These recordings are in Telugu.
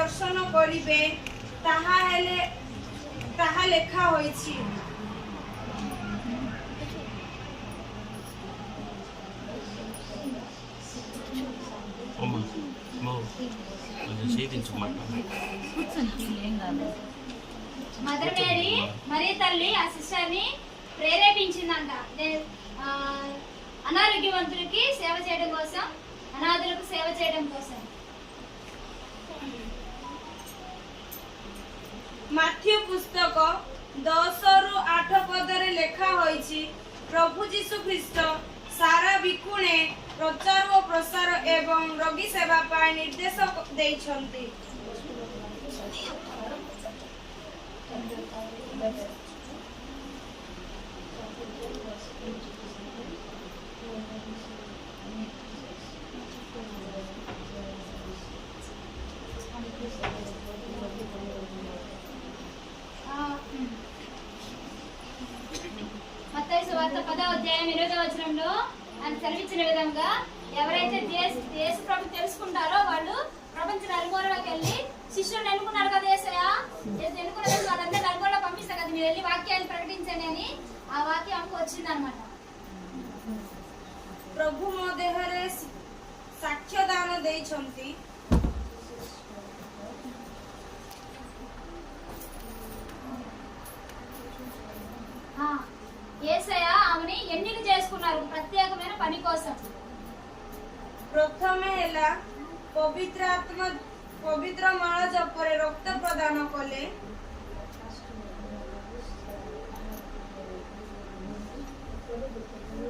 ଦର୍ଶନ କରିବେ ତାହା ହେଲେ ତାହା ଲେଖା ହୋଇଛି అమ్మ అమ్మో కొంచెం చేయించు మాట మదర్ మేరీ మరి తల్లి ఆ సిస్టర్ని ప్రేరేపించిందంట దే- ఆ, అనారోగ్యవంతులకి సేవ చేయడం కోసం అనాథులకు సేవ చేయడం కోసం ମାଥ୍ୟୁ ପୁସ୍ତକ ଦଶରୁ ଆଠ ପଦରେ ଲେଖା ହୋଇଛି ପ୍ରଭୁ ଯୀଶୁ ଖ୍ରୀଷ୍ଟ ସାରା ବିକୁଣେ ପ୍ରଚାର ଓ ପ୍ରସାର ଏବଂ ରୋଗୀ ସେବା ପାଇଁ ନିର୍ଦ୍ଦେଶ ଦେଇଛନ୍ତି। అధ్యాయం ఎనిమిదో వచనంలో ఆయన సెలవిచ్చిన విధంగా ఎవరైతే దేశ దేశ ప్రభు తెలుసుకుంటారో వాళ్ళు ప్రపంచ నలుమూలలోకి వెళ్ళి శిష్యులను ఎన్నుకున్నారు కదా ఏసయ్య ఎన్నుకున్న రోజు వాళ్ళందరూ నలుమూలలో పంపిస్తారు కదా మీరు వెళ్ళి వాక్యాన్ని ప్రకటించండి అని ఆ వాక్యం ఆమెకు వచ్చిందనమాట ପ୍ରଭୁ ମୋ ଦେହରେ ସାକ୍ଷ୍ୟ ଦାନ ଦେଇଛନ୍ତି ఉన్నారు ప్రత్యేకమైన పని కోసం. প্রথমে হেলা পবিত্র আত্মা পবিত্র মাল জপরে রক্ত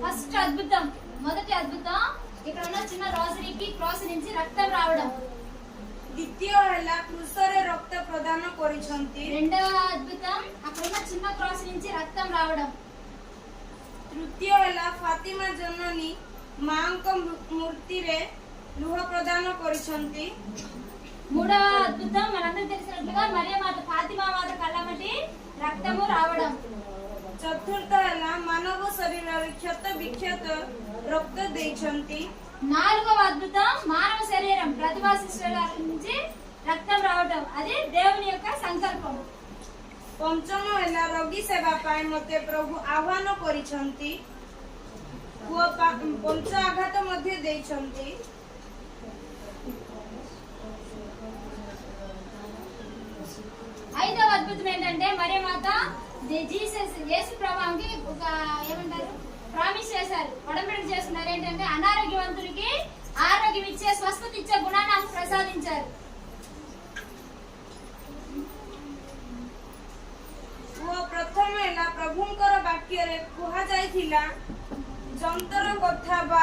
ఫస్ట్ అద్భుతం మొదటి అద్భుతం ఇక్కడ ఉన్న చిన్న రోజరీకి క్రాస్ నుంచి రక్తం రావడం. দ্বিতীয় হেলা ক্রুশরে রক্ত প্রদান করিছন্তি రెండవ అద్భుతం అక్కడ ఉన్న చిన్న క్రాస్ నుంచి రక్తం రావడం. তৃতীয় হেলা ফাতিমা জননী মাঙ্ক মূর্তিরে লুহ প্রদান করিছন্তি మూడవ అద్భుతం మనందరూ తెలిసినట్లుగా మరియ మాత ఫాతిమా మాత కళ్ళమటి రక్తము రావడం. చతుర్థ ఎలా మానవ శరీరాలు క్షత విఖ్యాత రక్త దేశంతి నాలుగవ అద్భుతం మానవ శరీరం ప్రతిభా శిష్యుల నుంచి రక్తం రావడం. అది దేవుని యొక్క సంకల్పం. ପଞ୍ଚମ ହେଲା ରୋଗୀ ସେବା ପାଇଁ ମତେ ପ୍ରଭୁ ଆହ୍ୱାନ କରିଛନ୍ତି ପୁଅ ପା- ପଞ୍ଚ ଆଘାତ ମଧ୍ୟ ଦେଇଛନ୍ତି ఐదవ అద్భుతం ఏంటంటే మరియ మాత ది- జీసస్ యేసు ప్రభావంకి ఒక ఏమంటారు ప్రామిస్ చేశారు ఒడంబడిక చేస్తున్నారు ఏంటంటే అనారోగ్యవంతులకి ఆరోగ్యం ఇచ్చే స్వస్థత ఇచ్చే గుణాన్ని ఆమెకు କୁହାଯାଇଥିଲା ଯନ୍ତ୍ର କଥା ବା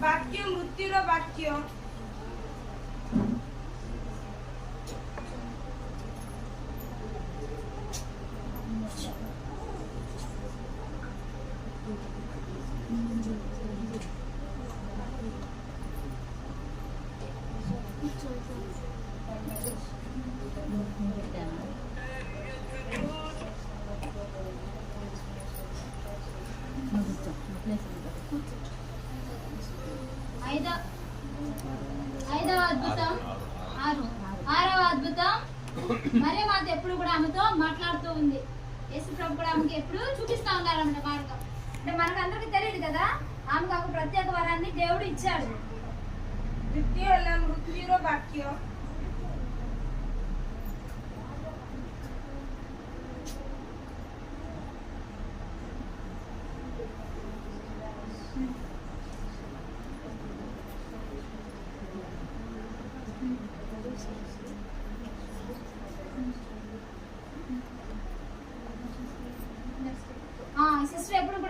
ବାକ୍ୟ ମୃତ୍ୟୁର ବାକ୍ୟ ఐదవ అద్భుతం. ఆరు. ఆరవ అద్భుతం. మరే మాత ఎప్పుడు కూడా ఆమెతో మాట్లాడుతూ ఉంది. యేసు ప్రభు కూడా ఆమెకి ఎప్పుడు చూపిస్తూ ఉన్నారన్నమాట మార్గం. అంటే మనకు అందరికి తెలియదు కదా ఆమెకు ఒక ప్రత్యేక వరాన్ని దేవుడు ఇచ్చాడు. ద్వితీయ మృత్యురో వాక్యం.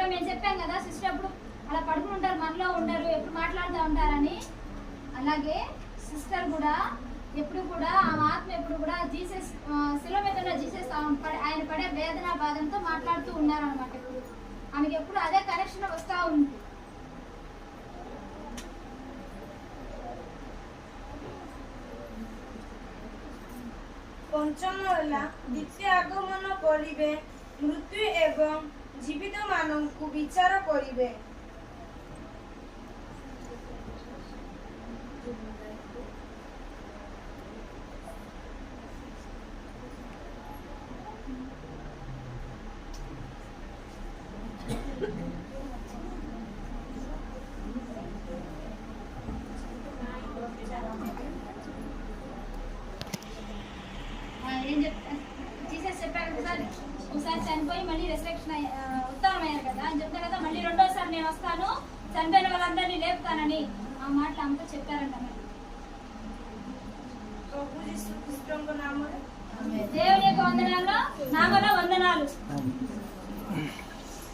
మేము చెప్పాం కదా సిస్టర్ ఎప్పుడు అలా పడుకుని ఉంటారు మనలో ఉండరు ఎప్పుడు మాట్లాడుతూ ఉంటారని అలాగే సిస్టర్ కూడా ఎప్పుడు కూడా ఆమె ఆత్మ ఎప్పుడు కూడా జీసస్ ఆ, శిలువ మీద ఉన్న జీసస్ ఆమె పడే- ఆయన పడే వేదన బాధంతో మాట్లాడుతూ ఉన్నారనమాట ఎప్పుడు ఆమెకి ఎప్పుడు అదే కనెక్షన్ వస్తూ ఉంది ପଞ୍ଚମ ହେଲା ଦ୍ୱିତୀୟ ଆଗମନ କରିବେ ମୃତ୍ୟୁ ଏବଂ ଜୀବିତମାନଙ୍କୁ ବିଚାର କରିବେ ఏం చెప్తాను తీసేసే ఒకసారి చనిపోయి మళ్ళీ రిసెక్షన్ ఉత్తమయ్యారు కదా. అని చెప్తే కదా మళ్ళీ రెండోసారి నేను వస్తాను చనిపోయిన వాళ్ళందరినీ లేపుతానని ఆ మాటలు అంతా చెప్పారంట మరి. దేవుని యొక్క వందనాలు నామలో వందనాలు.